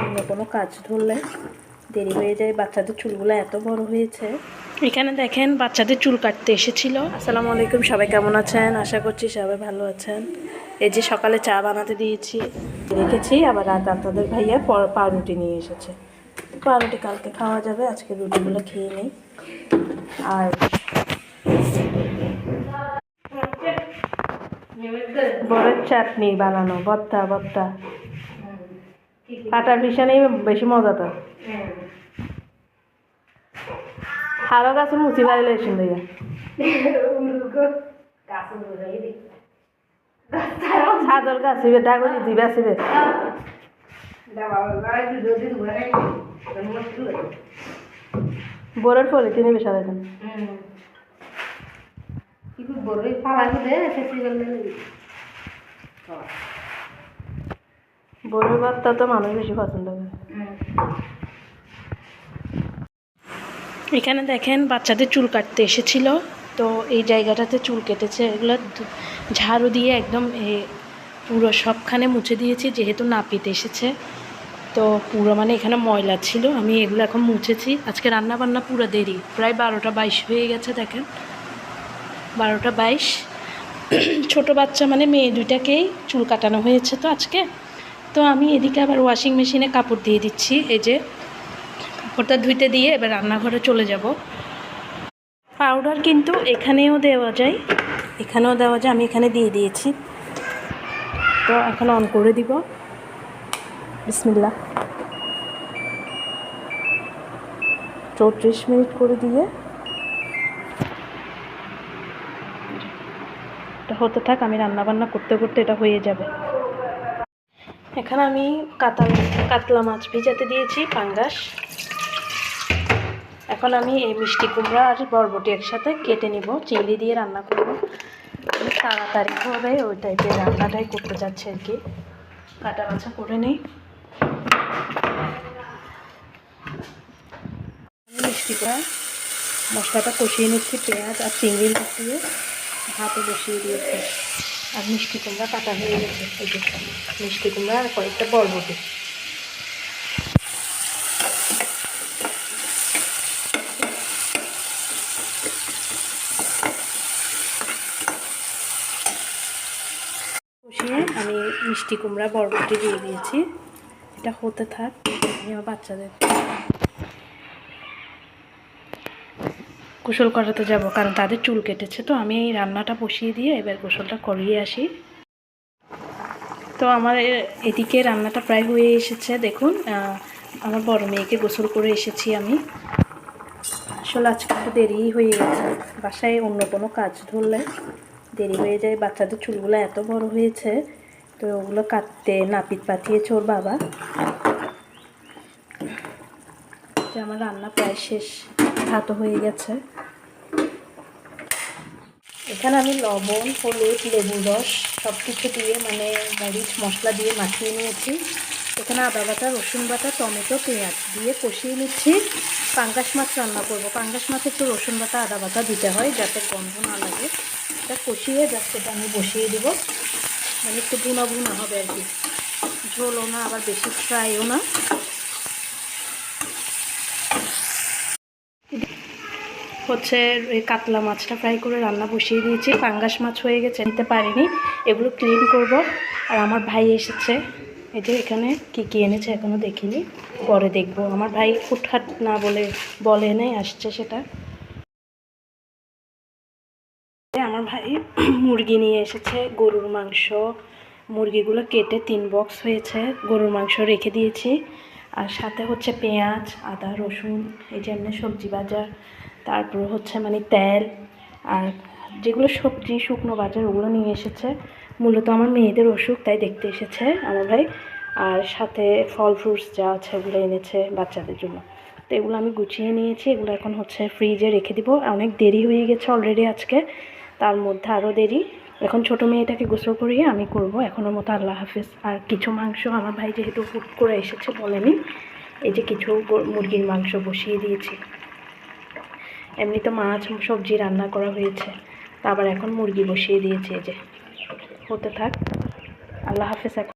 অন্য কোনো কাজ ধরলে দেরি হয়ে যায়। বাচ্চাদের চুলগুলো এত বড় হয়েছে। এখানে দেখেন বাচ্চাদের চুল কাটতে এসেছিল। আসসালামু আলাইকুম সবাই কেমন আছেন? আশা করছি সবাই ভালো আছেন। এই যে সকালে চা বানাতে দিয়েছি রেখেছি। আবার রাত আপনাদের ভাইয়া পাউরুটি নিয়ে এসেছে। পাউরুটি কালকে খাওয়া যাবে আজকে রুটিগুলো খেয়ে নেই। আর বড়ের চাটনি বানানো ভর্তা ভর্তা কাটার পিছনেই বেশি মজা তো। হারো গাছে মুচি বাড়ি লেছেন ভাইয়া ছাদর গাছ ইবে ডাগরি দিবে, আসিবে। বড়ের ফলে তিনি বেশা দেখেন। বড়ের ভর্তা তো মানুষ বেশি পছন্দ করে। এখানে দেখেন বাচ্চাদের চুল কাটতে এসেছিল, তো এই জায়গাটাতে চুল কেটেছে। এগুলো ঝাড়ু দিয়ে একদম পুরো সবখানে মুছে দিয়েছি, যেহেতু নাপিত এসেছে। তো পুরো মানে এখানে ময়লা ছিল, আমি এগুলো এখন মুছেছি। আজকে রান্না বান্না পুরো দেরি, প্রায় বারোটা বাইশ হয়ে গেছে দেখেন। বারোটা বাইশ। ছোট বাচ্চা মানে মেয়ে দুইটাকেই চুল কাটানো হয়েছে তো আজকে। তো আমি এদিকে আবার ওয়াশিং মেশিনে কাপড় দিয়ে দিচ্ছি, এই যে কাপড়টা ধুইতে দিয়ে এবার রান্নাঘরে চলে যাব। পাউডার কিন্তু এখানেও দেওয়া যায়, এখানেও দেওয়া যায়, আমি এখানে দিয়ে দিয়েছি। তো এখন অন করে দিব। বিসমিল্লা চৌত্রিশ মিনিট করে দিয়ে। এটা হতে থাক, আমি রান্না বান্না করতে করতে এটা হয়ে যাবে। এখানে আমি কাতলা কাতলা মাছ ভিজাতে দিয়েছি, পাঙ্গাস। এখন আমি এই মিষ্টি কুমড়া আর বরবটি একসাথে কেটে নিব, চিংড়ি দিয়ে রান্না করব। তাড়াতাড়ি হবে, ওই টাইপের রান্নাটাই করতে যাচ্ছে আর কি। কাটা বাছা করে নেই। মিষ্টি কুমড়া, মশলাটা কষিয়ে নিচ্ছি, পেঁয়াজ আর চিংড়ি মাছ দিয়ে ভাতে বসিয়ে দিয়েছি। আর মিষ্টি কুমড়া কাটা হয়ে গেছে। এই যে মিষ্টি কুমড়া আর কয়েকটা বরবটি। আমি মিষ্টি কুমড়া বরবটি দিয়ে দিয়েছি। এটা হতে থাক, আমি আমার বাচ্চাদের। গোসল করাতে যাব, কারণ তাদের চুল কেটেছে। তো আমি এই রান্নাটা বসিয়ে দিয়ে এবার গোসলটা করিয়ে আসি। তো আমার এদিকে রান্নাটা প্রায় হয়ে এসেছে। দেখুন আমার বড় মেয়েকে গোসল করে এসেছি আমি। আসলে আজকে একটু দেরিই হয়ে গেছে। বাসায় অন্য কোনো কাজ ধরলে দেরি হয়ে যায়। বাচ্চাদের চুলগুলো এত বড় হয়েছে, তো ওগুলো কাটতে নাপিত পাঠিয়েছে ওর বাবা। আমার রান্না প্রায় শেষ, ভাতও হয়ে গেছে। এখানে আমি লবণ, হলুদ, লেবু রস সব কিছু দিয়ে মানে মরিচ, মশলা দিয়ে মাখিয়ে নিয়েছি। এখানে আদা বাটা, রসুন বাটা, টমেটো, পেঁয়াজ দিয়ে কষিয়ে নিচ্ছি। পাঙ্গাস মাছ রান্না করব। পাঙ্গাস মাছে একটু রসুন বাটা, আদা বাটা দিতে হয় যাতে গন্ধ না লাগে। এটা কষিয়ে যাচ্ছে এটা আমি বসিয়ে দেব। মানে একটু ভুনা ভুনা হবে আর কি। ঝোলও না, আবার বেশি ফ্রাইও না। হচ্ছে কাতলা মাছটা ফ্রাই করে রান্না বসিয়ে দিয়েছি। পাঙ্গাস মাছ হয়ে গেছে, নিতে পারিনি। এগুলো ক্লিন করব। আর আমার ভাই এসেছে। এই যে এখানে কি কী এনেছে এখনও দেখিনি। পরে দেখব। আমার ভাই হুটহাট না বলে বলে নেই, আসছে সেটা। আমার ভাই মুরগি নিয়ে এসেছে, গরুর মাংস। মুরগিগুলো কেটে তিন বক্স হয়েছে। গরুর মাংস রেখে দিয়েছি। আর সাথে হচ্ছে পেঁয়াজ, আদা, রসুন, এই যে এমনি সবজি বাজার। তারপর হচ্ছে মানে তেল আর যেগুলো সবজি, শুকনো বাজার, ওগুলো নিয়ে এসেছে। মূলত আমার মেয়েদের অসুখ, তাই দেখতে এসেছে আমার ভাই। আর সাথে ফল ফ্রুটস যা আছে ওগুলো এনেছে বাচ্চাদের জন্য। তো এগুলো আমি গুছিয়ে নিয়েছি, এগুলো এখন হচ্ছে ফ্রিজে রেখে দিব। অনেক দেরি হয়ে গেছে অলরেডি আজকে, তার মধ্যে আরও দেরি। এখন ছোটো মেয়েটাকে গোসল করিয়ে আমি করব, এখনের মতো আল্লাহ হাফিজ। আর কিছু মাংস আমার ভাই যেহেতু হুট করে এসেছে বলেনি, এই যে কিছু মুরগির মাংস বসিয়ে দিয়েছি। এমনি তো মাছ, সবজি রান্না করা হয়েছে। আবার এখন মুরগি বসিয়ে দিয়েছে এই যে। হতে থাক। আল্লাহ হাফেজ